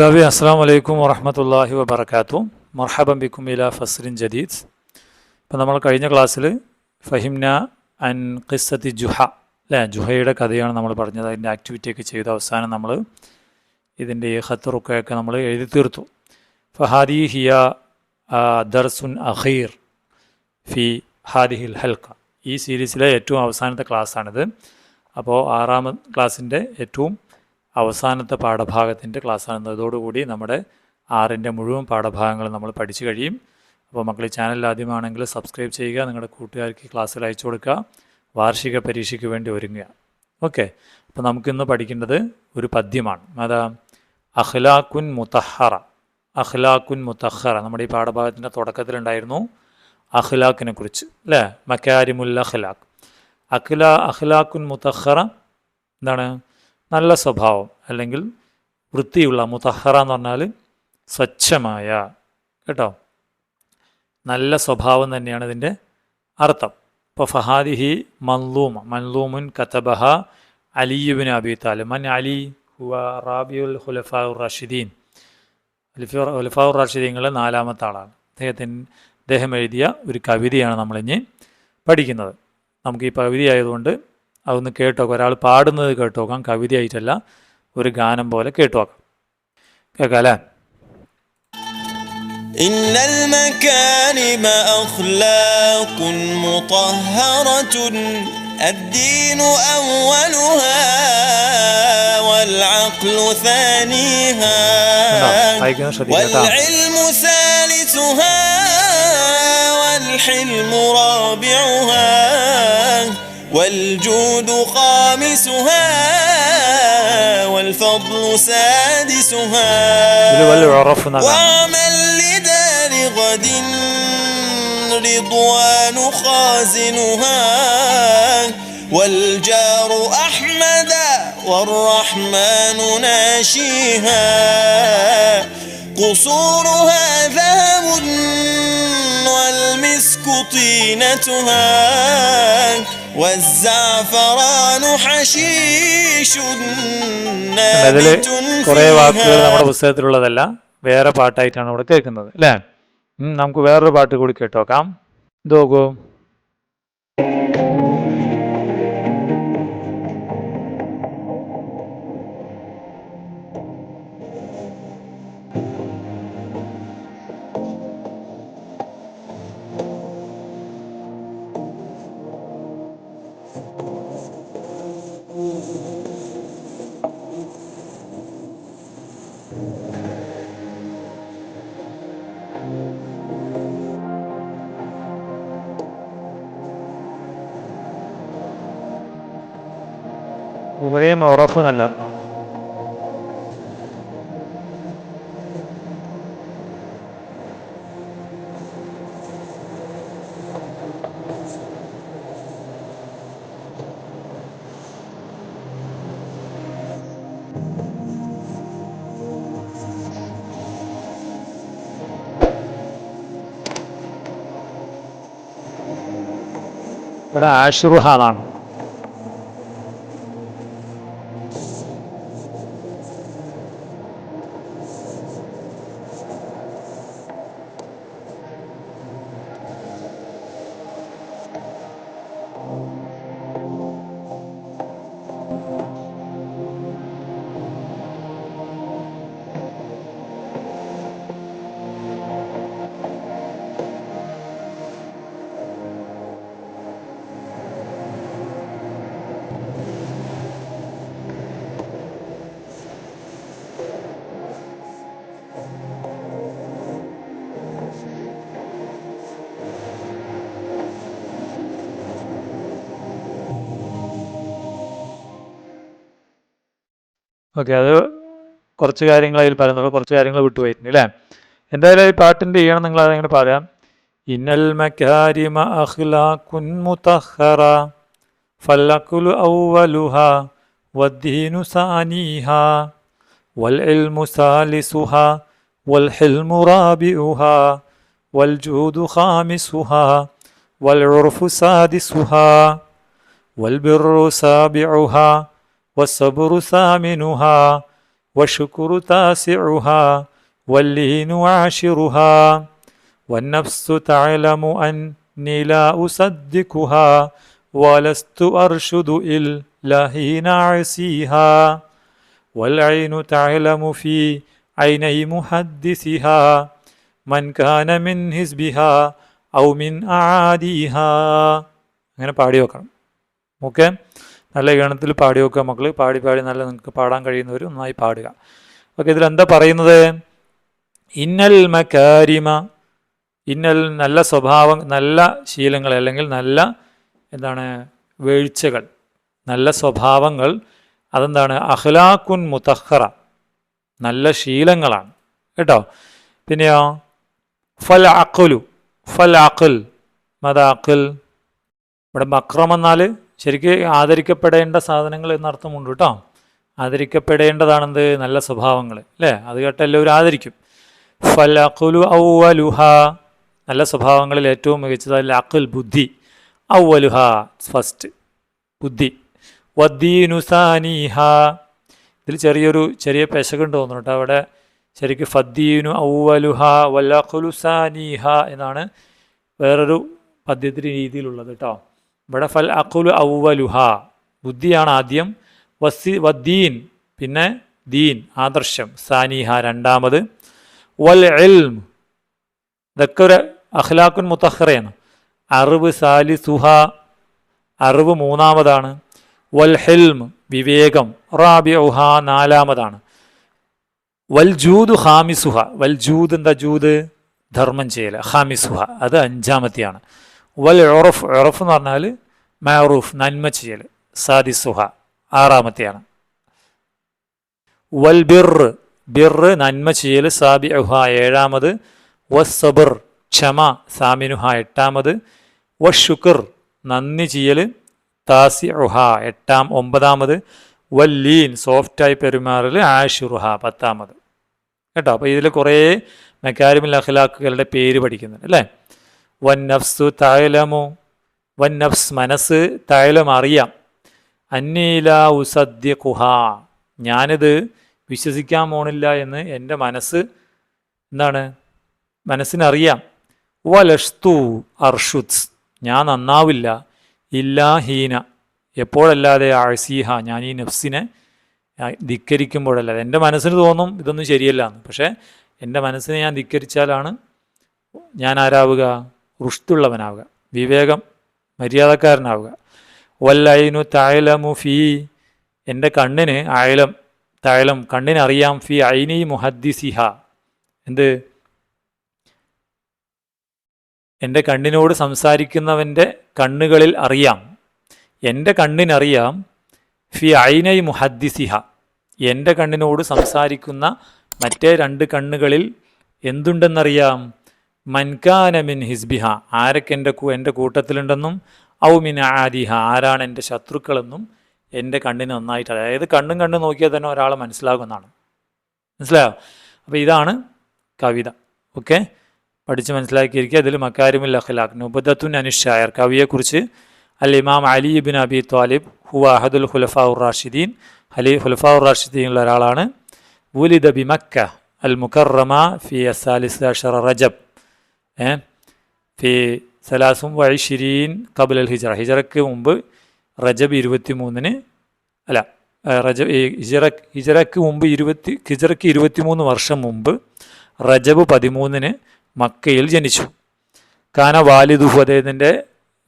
ലവി അസ്സാം വലൈക്കും വറഹമത്തല്ലാഹി വബർക്കാത്തു മർഹബം ബിക്കും ഇല ഫസ്രിൻ ജദീദ്. ഇപ്പം നമ്മൾ കഴിഞ്ഞ ക്ലാസ്സിൽ ഫഹിംന അൻ ഖിസ്സത്തി ജുഹ അല്ലേ? ജുഹയുടെ കഥയാണ് നമ്മൾ പറഞ്ഞത്. അതിന്റെ ആക്ടിവിറ്റിയൊക്കെ ചെയ്ത് അവസാനം നമ്മൾ ഇതിന്റെ ഈ ഖത്തറുക്കയൊക്കെ നമ്മൾ എഴുതി തീർത്തു. ഫഹാദി ഹിയ ദർസുൻ അഖീർ ഫി ഹാദിഹിൽ ഹൽക്ക. ഈ സീരീസിലെ ഏറ്റവും അവസാനത്തെ ക്ലാസ്സാണിത്. അപ്പോൾ ആറാമത് ക്ലാസ്സിന്റെ ഏറ്റവും അവസാനത്തെ പാഠഭാഗത്തിന്റെ ക്ലാസ്സാണ് ഇതോടുകൂടി നമ്മുടെ ആറിന്റെ മുഴുവൻ പാഠഭാഗങ്ങൾ നമ്മൾ പഠിച്ചു കഴിയും. അപ്പോൾ മക്കൾ ചാനൽ ആദ്യമാണെങ്കിൽ സബ്സ്ക്രൈബ് ചെയ്യുക നിങ്ങളുടെ കൂട്ടുകാർക്ക് ക്ലാസ്സിൽ അയച്ചു കൊടുക്കുക വാർഷിക പരീക്ഷയ്ക്ക് വേണ്ടി ഒരുങ്ങുക. ഓക്കെ അപ്പോൾ നമുക്കിന്ന് പഠിക്കേണ്ടത് ഒരു പദ്യമാണ്. അതാ അഖ്ലാഖുൻ മുത്തഹറ അഖ്ലാഖുൻ മുത്തഹറ നമ്മുടെ ഈ പാഠഭാഗത്തിന്റെ തുടക്കത്തിലുണ്ടായിരുന്നു അഖ്ലാഖിനെ കുറിച്ച് അല്ലേ? മക്കാരിമുൽ അഖ്ലാഖ്. അഖ്ല അഖ്ലാഖുൻ മുത്തഹറ എന്താണ്? നല്ല സ്വഭാവം അല്ലെങ്കിൽ വൃത്തിയുള്ള മുതഹറ എന്ന് പറഞ്ഞാൽ സ്വച്ഛമായ കേട്ടോ? നല്ല സ്വഭാവം തന്നെയാണ് ഇതിന്റെ അർത്ഥം. ഇപ്പോൾ ഫഹാദിഹി മൻലൂമ മൻലൂമുൻ കത്തബഹ അലിയുബിൻ അബി താലിബ്. മൻ അലി? ഹുവ റാബിയുൽ ഹുലഫാ റാഷിദീൻ. ഹുലഫാ റാഷിദീങ്ങളെ നാലാമത്തെ ആളാണ്. അദ്ദേഹത്തിന് അദ്ദേഹം എഴുതിയ ഒരു കവിതയാണ് നമ്മളിഞ്ഞ് പഠിക്കുന്നത്. നമുക്ക് ഈ പകുതി ആയതുകൊണ്ട് അതൊന്ന് കേട്ടോക്കാം ഒരാൾ പാടുന്നത് കേട്ടോക്കാം കവിതയായിട്ടല്ല ഒരു ഗാനം പോലെ കേട്ടോക്കാം കേൾക്കാം അല്ലേ إن المكارم أخلاق مطهرة الدين أولها والعقل ثانيها വായിക്കുന്നത് ശ്രദ്ധിക്കുക കേട്ടോ والعلم ثالثها والحلم رابعها والجود خامسها والفضل سادسها وعمل لدار غد رضوان خازنها والجار أحمد والرحمن ناشيها قصورها ذهب والمسك طينتها അതിൽ കുറേ വാക്കുകൾ നമ്മുടെ പുസ്തകത്തിലുള്ളതല്ല. വേറെ പാട്ടായിട്ടാണ് അവിടെ കേൾക്കുന്നത് അല്ലേ? നമുക്ക് വേറൊരു പാട്ട് കൂടി കേട്ടോക്കാം. ദോഗോ നോക്കൂ ഉറയും ഉറഫ് നല്ല ഇവിടെ ആഷുറുഹ എന്നാണ് ഓക്കെ അത് കുറച്ച് കാര്യങ്ങൾ അതിൽ പറയുന്നുള്ളൂ. കുറച്ച് കാര്യങ്ങൾ വിട്ടുപോയിട്ടുണ്ട് അല്ലേ? എന്തായാലും ഈ പാട്ടിന്റെ ഈണം നിങ്ങൾ അതെങ്ങനെ പറയാം? ഇന്നൽ മക്കാരിമ വദ്ദീനു വൽ ഇൽമു വൽ ഹിൽമു വൽ വൽ ഉർഫു സാദിസുഹ വൽ ബിർറു സാബിഉഹ والصبر ثامنها والشكر تاسعها واللين عاشرها والنفس تعلم أني لا أصدقها ولست أرشد إلا حين أعصيها والعين تعلم في عيني محدثها من كان من حزبها أو من أعاديها അങ്ങനെ പാടി വെക്കണം ഓക്കെ നല്ല ഈണത്തിൽ പാടി വെക്കുക മക്കൾ പാടി പാടി നല്ല നിങ്ങൾക്ക് പാടാൻ കഴിയുന്നവർ നന്നായി പാടുക. ഓക്കെ ഇതിലെന്താ പറയുന്നത്? ഇന്നൽ മക്കാരിമ ഇന്നൽ നല്ല സ്വഭാവം നല്ല ശീലങ്ങൾ അല്ലെങ്കിൽ നല്ല എന്താണ് വീഴ്ചകൾ നല്ല സ്വഭാവങ്ങൾ അതെന്താണ്? അഹ്ലാഖുൻ മുതഹറ നല്ല ശീലങ്ങളാണ്. കേട്ടോ? പിന്നെയോ? ഫൽ അഖുലു ഫൽ അഖുൽ മത അഖുൽ ഇവിടെ മക്രം ശരിക്ക് ആദരിക്കപ്പെടേണ്ട സാധനങ്ങൾ എന്നർത്ഥമുണ്ട് കേട്ടോ. ആദരിക്കപ്പെടേണ്ടതാണെന്ത്? നല്ല സ്വഭാവങ്ങൾ അല്ലേ? അത് കേട്ട എല്ലാവരും ആദരിക്കും. ഫൽ അഖുലു ഔവലുഹ നല്ല സ്വഭാവങ്ങളിൽ ഏറ്റവും മികച്ചത് അല്ല അഖുൽ ബുദ്ധി. ഔവലുഹ ഫസ്റ്റ് ബുദ്ധി. വദ്ദീനുസാനീഹ ഇതിൽ ചെറിയൊരു ചെറിയ പെശകുണ്ട് തോന്നുന്നു കേട്ടോ. അവിടെ ശരിക്ക് ഫദ്ദീനു ഔവലുഹ വല്ലഖുലുസാനീഹ എന്നാണ് വേറൊരു പദ്യത്തിന് രീതിയിലുള്ളത് കേട്ടോ. ഇവിടെ ഫൽ അഖുലു ഔവലുഹ ബുദ്ധിയാണ് ആദ്യം. വസി വദ്ദീൻ പിന്നെ ദീൻ ആദർശം. സാനിഹ രണ്ടാമത്. വൽ ഇൽം. ഇതൊക്കെ ഒരു അഖ്ലാഖുൻ മുത്തഹറയാണ്. അറിവ് സാലിസുഹ. അറിവ് മൂന്നാമതാണ്. വൽ ഹിൽം വിവേകം. റാബിഉഹ നാലാമതാണ്. വൽ ജൂദ് ഹാമിസുഹ. വൽ ജൂദ് എന്താ ജൂദ്? ധർമ്മം ചെയ്യൽ ഹാമിസുഹ. അത് അഞ്ചാമത്തെയാണ്. വൽ ഉറഫ് എന്ന് പറഞ്ഞാൽ മാറൂഫ് നന്മ ചെയ്യൽ സാദിസുഹ ആറാമത്തെയാണ്. വൽ ബിർ ബിർ നന്മ ചെയ്യൽ സാബി അഹ ഏഴാമത് വസ്സബർ ക്ഷമ സാമിനുഹ എട്ടാമത് വഷുക്കർ നന്ദി ചെയ്യൽ താസി താസിഉഹ എട്ടാം ഒമ്പതാമത് വല്ലീൻ സോഫ്റ്റായി പെരുമാറൽ ആഷുറുഹ പത്താമത്. കേട്ടോ? അപ്പോൾ ഇതിൽ കുറേ മെക്കാരിമിൽ അഖ്ലാഖുകളുടെ പേര് പഠിക്കുന്നുണ്ട് അല്ലേ? വൻ നഫ്സു തായലമു വൻ നഫ്സ് മനസ്സ് തായലം അറിയാം. അന്നീല ഉസദ്യ കുഹ ഞാനിത് വിശ്വസിക്കാൻ പോണില്ല എന്ന് എന്റെ മനസ്സ് എന്താണ്? മനസ്സിനറിയാം. വലഷ്തു അർഷുത് ഞാൻ നന്നാവില്ല. ഇല്ലാ ഹീന എപ്പോഴല്ലാതെ ആഴ്സീഹ ഞാൻ ഈ നഫ്സിനെ ധിക്കരിക്കുമ്പോഴല്ലാതെ എന്റെ മനസ്സിന് തോന്നും ഇതൊന്നും ശരിയല്ല എന്ന്. പക്ഷേ എന്റെ മനസ്സിനെ ഞാൻ ധിക്കരിച്ചാലാണ് ഞാൻ ആരാവുക? റുഷ്തുള്ളവനാവുക വിവേകം മര്യാദക്കാരനാവുക. വല്ലൈനു തായലമു ഫീ എന്റെ കണ്ണിന് അയലം തായലം കണ്ണിനറിയാം ഫി ഐനി മുഹദ്ദിസിഹ. എന്ത്? എന്റെ കണ്ണിനോട് സംസാരിക്കുന്നവന്റെ കണ്ണുകളിൽ അറിയാം. എന്റെ കണ്ണിനറിയാം ഫി ഐനൈ മുഹദ്ദിസിഹ. എന്റെ കണ്ണിനോട് സംസാരിക്കുന്ന മറ്റേ രണ്ട് കണ്ണുകളിൽ എന്തുണ്ടെന്നറിയാം? മൻകാന മിൻ ഹിസ്ബിഹ ആരൊക്കെ എന്റെ എന്റെ കൂട്ടത്തിലുണ്ടെന്നും ഔ മിൻ ആദിഹ ആരാണ് എന്റെ ശത്രുക്കളെന്നും എന്റെ കണ്ണിന് നന്നായിട്ട് അതായത് കണ്ണും കണ്ണും നോക്കിയാൽ തന്നെ ഒരാളെ മനസ്സിലാകുന്നതാണ്. മനസ്സിലായോ? അപ്പോൾ ഇതാണ് കവിത. ഓക്കെ? പഠിച്ച് മനസ്സിലാക്കിയിരിക്കുക. അതിൽ മക്കാരിമുൽ അഖ്ലാഖ് നുബദത്തുൻ അനുഷായർ കവിയെക്കുറിച്ച് അൽ ഇമാം അലി ബിൻ അബി ത്വാലിബ് ഹുവ അഹദുൽ ഖുലഫാ ഉർ റാഷിദീൻ അലി ഖുലഫാ ഉർ റാഷിദീനുള്ള ഒരാളാണ്. വുലിദ ബി മക്ക അൽ മുക്കറമ ഫി അസാലിസ് അഷറ റജബ്. ഫി സലാസും വൈഷിരീൻ കബുൽ അൽ ഹിജറ. ഹിജറയ്ക്ക് മുമ്പ് റജബ് ഇരുപത്തി മൂന്നിന് അല്ല റജബ് ഹിജറ ഹിജറയ്ക്ക് മുമ്പ് ഇരുപത്തി ഹിജറയ്ക്ക് ഇരുപത്തി മൂന്ന് വർഷം മുമ്പ് റജബ് പതിമൂന്നിന് മക്കയിൽ ജനിച്ചു. കാന വാലിദുഹു അദ്ദേഹത്തിന്റെ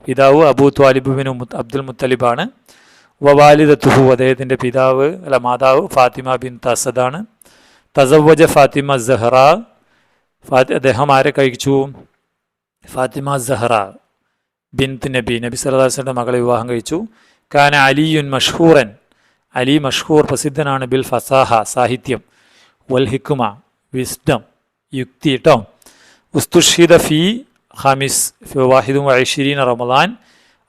പിതാവ് അബൂ ത്വാലിബ് ബിൻ മുത്ത് അബ്ദുൽ മുത്തലിബാണ്. വവാലിദത്തുഹു അദ്ദേഹത്തിന്റെ പിതാവ് അല്ല മാതാവ് ഫാത്തിമ ബിൻ തസദാണ്. തസവജ ഫാത്തിമ സഹറ. അദ്ദേഹം ആരെ കഴിച്ചു? ഫാത്തിമ സഹറ ബിൻത്ത് നബി. നബി സല്ലാസ്ലിന്റെ മകളെ വിവാഹം കഴിച്ചു. കാന അലിയുൻ മഷ്ഹൂറൻ. അലി മഷ്ഹൂർ പ്രസിദ്ധനാണ് ബിൽ ഫസാഹ സാഹിത്യം. വൽ ഹിക്കുമ വിസ്ഡം യുക്തി കേട്ടോ ഉസ്തുഷിദ ഫി ഹമിസ് ഫി വാഹിദും ഐഷിരീൻ റമദാൻ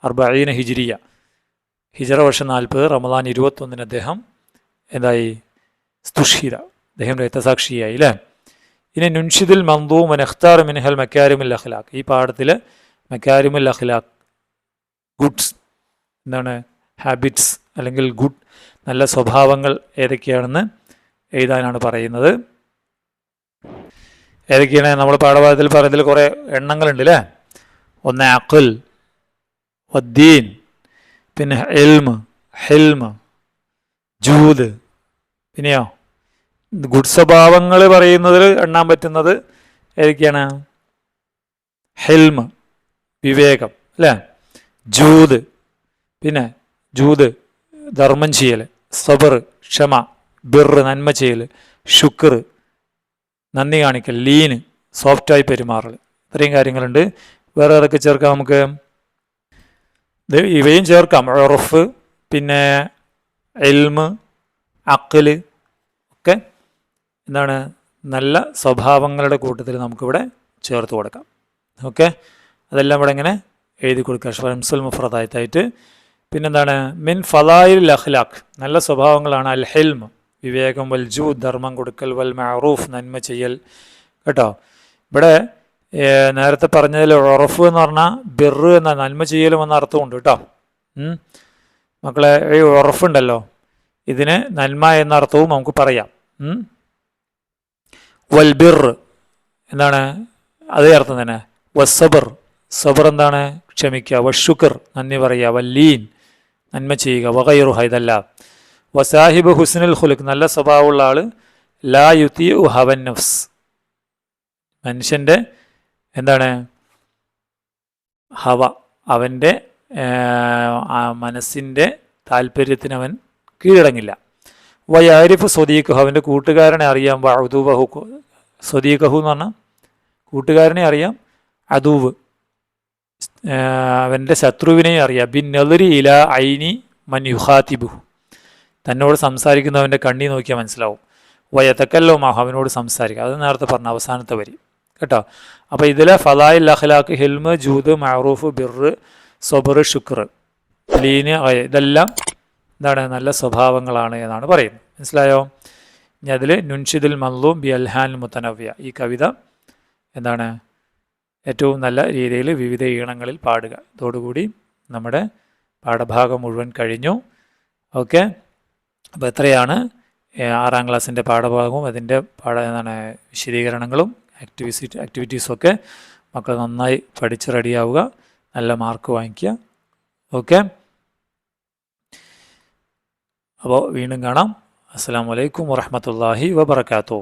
അർബീന ഹിജിരിയ. ഹിജറ വർഷം നാൽപ്പത് റമദാൻ ഇരുപത്തൊന്നിന് അദ്ദേഹം എന്തായി? സ്തുഷിത അദ്ദേഹം രക്തസാക്ഷിയായി അല്ലേ ഇനി നുൻഷിദിൽ മന്ദൂം നഖ്താർ മിൻഹൽ മക്കാരിമുൽ അഖ്ലാഖ്. ഈ പാഠത്തിൽ മക്കാരിമുൽ അഖ്ലാഖ് ഗുഡ്സ് എന്താണ് ഹാബിറ്റ്സ് അല്ലെങ്കിൽ ഗുഡ് നല്ല സ്വഭാവങ്ങൾ ഏതൊക്കെയാണെന്ന് എഴുതാനാണ് പറയുന്നത്. ഏതൊക്കെയാണ് നമ്മൾ പാഠഭാഗത്തിൽ പറയുന്നതിൽ കുറേ എണ്ണങ്ങളുണ്ട് അല്ലേ ഒന്ന് അഖുൽ വദ്ദീൻ പിന്നെ എൽമ് ഹെൽമ് ജൂദ് പിന്നെയോ? ഗുഡ് സ്വഭാവങ്ങൾ പറയുന്നതിൽ എണ്ണാൻ പറ്റുന്നത് ഏതൊക്കെയാണ്? ഹെൽമ് വിവേകം അല്ലേ? ജൂത് പിന്നെ ജൂത് ധർമ്മം ചെയ്യൽ സബർ ക്ഷമ ബിർ നന്മ ചെയ്യൽ ശുക്ർ നന്ദി കാണിക്കൽ ലീന് സോഫ്റ്റായി പെരുമാറൽ ഇത്രയും കാര്യങ്ങളുണ്ട്. വേറെ ഏതൊക്കെ ചേർക്കാം നമുക്ക്? ഇവയും ചേർക്കാം. ഉറഫ് പിന്നെ എൽമ് അക്കൽ ഒക്കെ എന്താണ്? നല്ല സ്വഭാവങ്ങളുടെ കൂട്ടത്തിൽ നമുക്കിവിടെ ചേർത്ത് കൊടുക്കാം. ഓക്കെ? അതെല്ലാം ഇവിടെ ഇങ്ങനെ എഴുതി കൊടുക്കുക. ഷംസുൽ മുഫ്രദായത്തായിട്ട് പിന്നെന്താണ്? മിൻ ഫലായിൽ അഖ്ലാഖ്. നല്ല സ്വഭാവങ്ങളാണ് അൽ ഹെൽം വിവേകം വൽ ജൂ ധർമ്മം കൊടുക്കൽ വൽ മഅറൂഫ് നന്മ ചെയ്യൽ. കേട്ടോ? ഇവിടെ നേരത്തെ പറഞ്ഞതിൽ ഉറഫ് എന്ന് പറഞ്ഞാൽ ബിറ് എന്ന നന്മ ചെയ്യലും എന്ന അർത്ഥമുണ്ട് കേട്ടോ. മക്കളെ ഈ ഉറഫുണ്ടല്ലോ. ഇതിന് നന്മ എന്ന അർത്ഥവും നമുക്ക് പറയാം. ഉം. വൽ ബിർ. എന്താണ്? അതേ അർത്ഥം തന്നെ. വസ്സബർ സബർ. എന്താണ്? ക്ഷമിക്കുക. വഷുക്കർ നന്ദി പറയുക. വല്ലീൻ നന്മ ചെയ്യുക. വകയുറുഹ ഇതല്ല. വസാഹിബ് ഹുസ്നുൽ ഖുലുഖ് നല്ല സ്വഭാവമുള്ള ആൾ ലാ യുത്തി ഹവൻ നഫ്സ്. മനുഷ്യന്റെ എന്താണ്? ഹവ. അവന്റെ മനസ്സിന്റെ താല്പര്യത്തിന് അവൻ കീഴടങ്ങില്ല. വയാരിഫ് സ്വദീഖ് അവന്റെ കൂട്ടുകാരനെ അറിയാം വഅദൂബഹു സ്വദീഖഹു എന്ന് പറഞ്ഞാൽ കൂട്ടുകാരനെ അറിയാം അദൂവ്. അവന്റെ ശത്രുവിനെയും അറിയാം. ബിൻ നെതിരി ഇല ഐനി മൻ യുഹാതിബു തന്നോട് സംസാരിക്കുന്നവന്റെ കണ്ണി നോക്കിയാൽ മനസ്സിലാവും. വയത്തക്കല്ലോ മാഹു അവനോട് സംസാരിക്കുക. അത് നേരത്തെ പറഞ്ഞ അവസാനത്തെ വരി. കേട്ടോ? അപ്പോൾ ഇതിലെ ഫലായിൽ അഖ്ലാഖ് ഹിൽമ് ജൂദ് മഅറൂഫ് ബിർ സൊബർ ഷുക്ർ ലീന് ഇതെല്ലാം എന്താണ് നല്ല സ്വഭാവങ്ങളാണ് എന്നാണ് പറയുന്നത്. മനസ്സിലായോ? ഇനി അതിൽ നുൻഷിദുൽ മല്ലൂം ബി അൽഹാൻ മുത്തനവ്യ ഈ കവിത എന്താണ്? ഏറ്റവും നല്ല രീതിയിൽ വിവിധ ഈണങ്ങളിൽ പാടുക. ഇതോടുകൂടി നമ്മുടെ പാഠഭാഗം മുഴുവൻ കഴിഞ്ഞു. ഓക്കെ? അപ്പോൾ എത്രയാണ്? ആറാം ക്ലാസ്സിന്റെ പാഠഭാഗവും അതിന്റെ പാഠ എന്താണ്? വിശദീകരണങ്ങളും ആക്ടിവിസിറ്റി ആക്ടിവിറ്റീസൊക്കെ മക്കൾ നന്നായി പഠിച്ച് റെഡിയാവുക നല്ല മാർക്ക് വാങ്ങിക്കുക. ഓക്കെ? അപ്പോൾ വീണ്ടും കാണാം. അസ്സാം വലൈക്കും വറഹമത്തല്ലാഹി വബർക്കാത്തു